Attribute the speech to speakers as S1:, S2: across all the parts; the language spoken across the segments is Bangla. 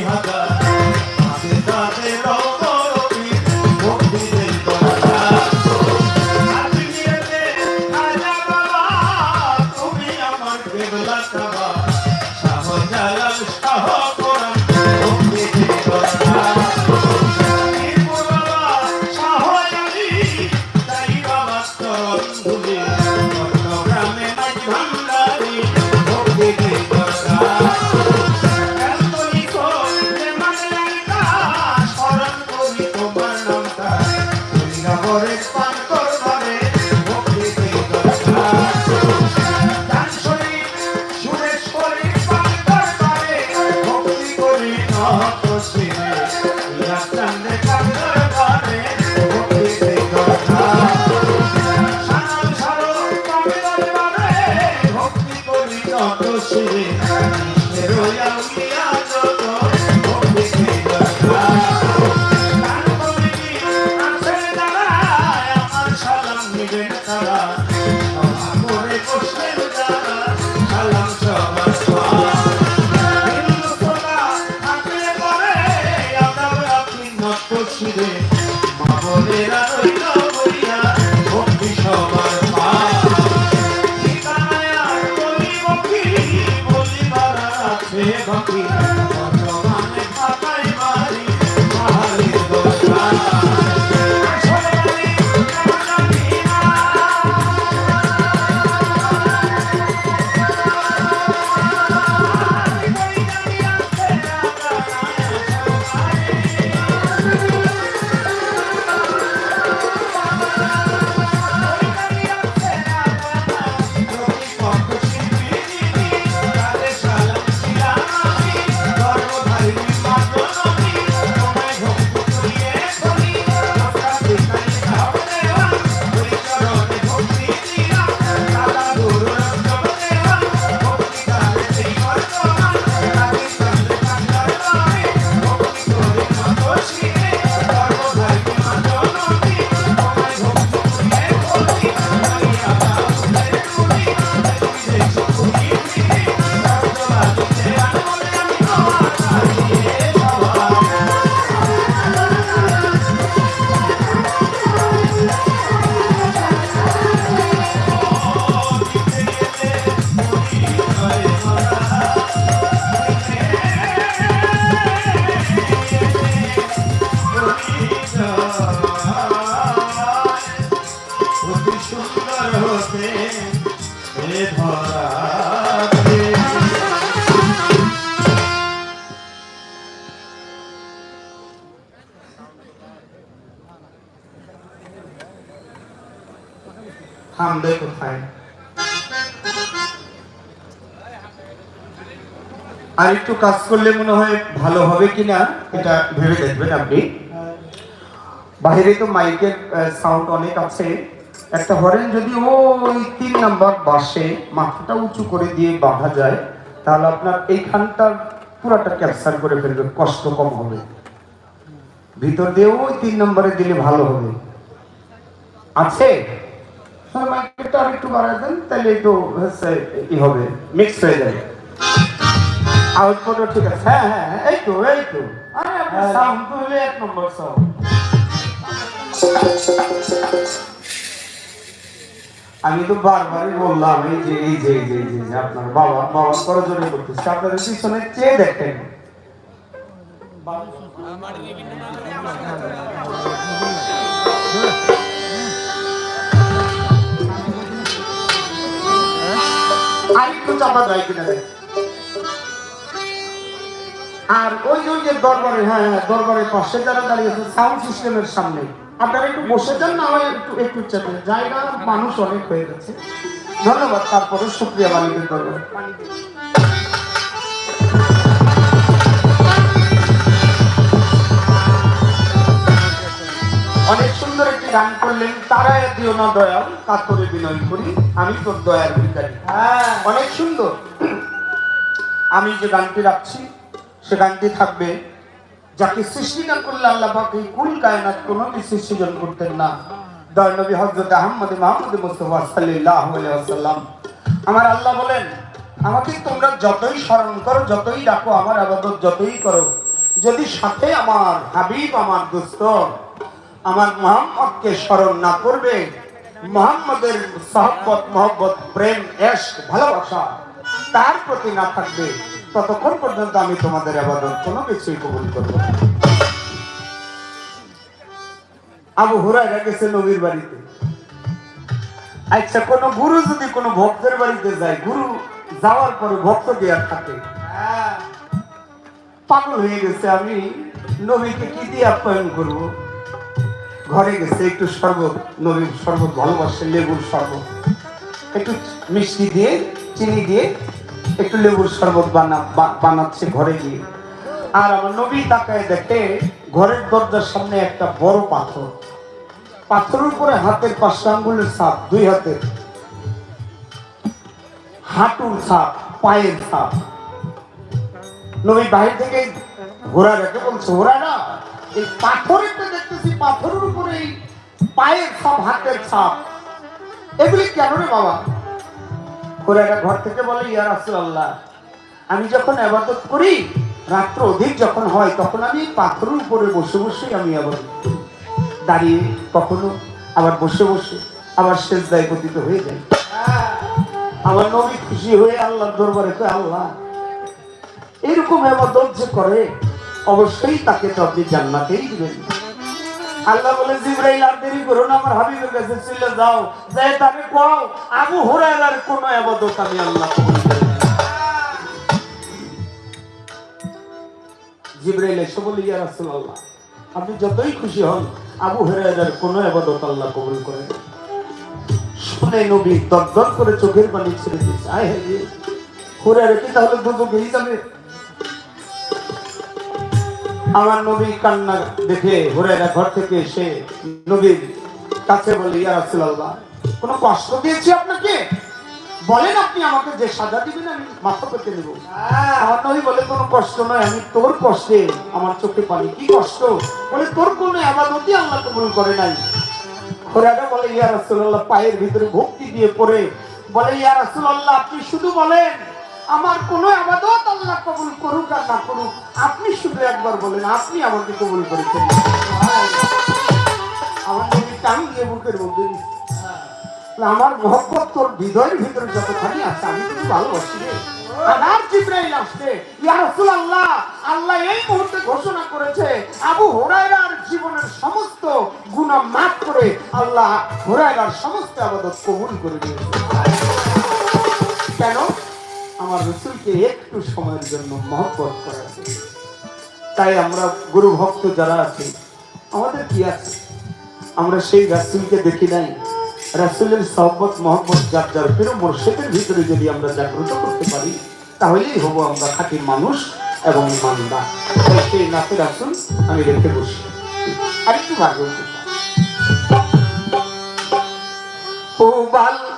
S1: হাজার আর একটু কাজ করলে মনে হয় ভালো হবে কিনা এটা ভেবে দেখবেন আপনি। বাইরে তো মাইকের সাউন্ড অনেক আছে। একটা হরেন যদি ওই তিন নাম্বার বাসে মাথাটা উঁচু করে দিয়ে বাঁধা যায়, তাহলে আপনার এইখানটার পুরাটা ক্যাপচার করে ফেলবে, কষ্ট কম হবে। ভিতর দিয়ে ওই তিন নম্বরে দিলে ভালো হবে। আছে? হ্যাঁ আর একটু বাড়ায় দেন, তাহলে একটু হচ্ছে ই হবে মিক্স হয়ে যাবে। আউটপুটও ঠিক আছে। হ্যাঁ হ্যাঁ এই তো এই তো। আরে সাউন্ড তো হলে এক নম্বর সাউন্ড আমি তো বারবারই বললাম, এই যে এই যে এই যে যে আপনার বাবা বাবা করজনে করতেছে। আপনাদের পিছনে চেয়ে দেখেন। আর ওই যে দরবারে হ্যাঁ হ্যাঁ দরবারের পাশে যারা দাঁড়িয়ে আছে সাউন্ড সিস্টেমের সামনে। আপনারা একটু বসে যান না হয় একটু একটু চাপে। জায়গা মানুষ অনেক হয়ে গেছে। ধন্যবাদ তারপরে শুক্রিয়া মালিকের দরবারে অনেক সুন্দর একটি গান করলেন তারা দিও না দয়াল কাতরে বিনয় করি আমি তোর দয়ার ভিকারি অনেক সুন্দর। আমি যে গানটি রাখছি সে গানটি থাকবে যাকে সৃষ্টি না করলে আল্লাহ পাক এই কুল কায়নাত কোনো কিছু সৃজন করতেন না। দয় নবী হজরত আহমদ মাহমুদ মুস্তফা সাল্লাল্লাহু আলাইহি ওয়াসাল্লাম আমার আল্লাহ বলেন, আমাকে তোমরা যতই স্মরণ করো, যতই ডাকো, আমার আবাদত যতই করো, যদি সাথে আমার হাবিব, আমার দোস্ত, আমার মোহাম্মদকে স্মরণ না করবে, মোহাম্মদের সাহবত, মহব্বত, প্রেম, এশ, ভালোবাসা তার প্রতি না থাকবে। ততক্ষণ পর্যন্ত আমি তোমাদের আবাদত কোনো কিছুই কবুল করব আবু হুরায়রা গেছে নবীর বাড়িতে। আচ্ছা কোন গুরু যদি কোনো ভক্তের বাড়িতে যায়, গুরু যাওয়ার পরে ভক্ত দেওয়ার থাকে? পাগল হয়ে গেছে আমি, নবীকে কি দিয়ে আপ্যায়ন করব? ঘরে গেছে, একটু শরবত, নবীর শরবত, ভালোবাসে, লেবুর শরবত, একটু মিষ্টি দিয়ে, চিনি দিয়ে একটু লেবুর শরবত বানা বানাচ্ছে ঘরে গিয়ে। আর আমার নবী তাকায় দেখে ঘরের দরজার সামনে একটা বড় পাথর। পাথরের উপরে হাতের পাঁচটা আঙ্গুলের সাপ দুই হাতের। হাঁটুর সাপ পায়ের ছাপ। নবী বাহির থেকে ঘোরা রেখে বলছে, ঘোড়া না, এই পাথরের দেখতেছি পাথরের উপরে পায়ের ছাপ, হাতের ছাপ। এগুলি কেন রে বাবা? কোরআটা ঘর থেকে বলে, ইয়া রাসূলুল্লাহ, আমি যখন আবাদত করি, রাত্র অধিক যখন হয়, তখন আমি পাথরের উপরে বসে বসে আমি আবাদত করি। দাঁড়িয়ে কখনো আবার বসে বসে আবার শেষ দায় পতিত হয়ে যায় আমার নবী খুশি হয়ে আল্লাহর দরবারে কয়, আল্লাহ, এরকম আবাদত যে করে, অবশ্যই তাকে তো আপনি জান্নাতেই দিবেন আল্লাহ বলে, জিব্রাইল, আর দেরি করো না, আমার হাবিবের কাছে চলে যাও যাই তাকে কও আবু হুরায়রার কোন আবাদত আমি আল্লাহ। জিব্রাইল এসে বলে, ইয়া রাসূলুল্লাহ, আপনি যতই খুশি হন, আবু হুরায়রার কোন আবাদত আল্লাহ কবুল করে না। শুনে নবী দরদর করে চোখের পানি ছেড়ে দিচ্ছে আয় হে হুরায়রা কি তাহলে দুজকেই যাবে আমার নবী কান্না দেখে হুরায়রা ঘর থেকে এসে নবীর কাছে বলে, ইয়া রাসূলুল্লাহ, কোনো কষ্ট দিয়েছি আপনাকে? বলেন আপনি আমাকে যে সাজা দিবেন, আমি মাথা পেতে নেব। আমার নবী বলে, কোনো কষ্ট নয়, আমি তোর কষ্টে আমার চোখে পানি। কি কষ্ট? বলে, তোর কোনো আবাদতই আল্লাহ কবুল করে নাই। হুরায়রা বলে, ইয়া পায়ের ভিতরে ভক্তি দিয়ে পড়ে। বলে, ইয়া আপনি শুধু বলেন। আমার কোনো আবাদত আল্লাহ কবুল করুক আর না করুক, আপনি শুধু একবার বলেন, আপনি আমাকে কবুল করেছেন। আমার টান দিয়ে বুকের মধ্যে আমার মহব্বত তোর হৃদয়ের ভিতরে যতখানি আছে, আমি কিন্তু ভালোবাসি আসছে আল্লাহ এই মুহূর্তে ঘোষণা করেছে, আবু জীবনের সমস্ত গুনাহ মাফ করে আল্লাহ হুরায়রার সমস্ত আবাদত কবুল করে দিয়েছে। কেন? আমার রসুলকে একটু সময়ের জন্য মহব্বত করা তাই আমরা গুরু ভক্ত যারা আছি, আমাদের কি আছে? আমরা সেই রাসুলকে দেখি নাই। রাসুলের সহবত মহব্বত, যার যার প্রিয় মোর্শেদের ভিতরে যদি আমরা জাগ্রত করতে পারি, তাহলেই হব আমরা খাঁটি মানুষ এবং তাই সেই নাচের আসুন, আমি রেখে বসি। আরেকটু ভাগ্য। উবাল হাওয়া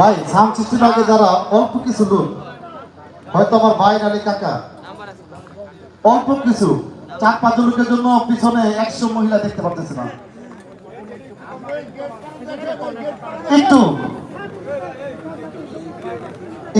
S2: ভাই সাউন্ড সিস্টেম আগে যারা, অল্প কিছু লোক হয়তো আমার ভাই নালি কাকা। অল্প কিছু। চার পাঁচ লোকের জন্য পিছনে একশো মহিলা দেখতে পারতেছে না।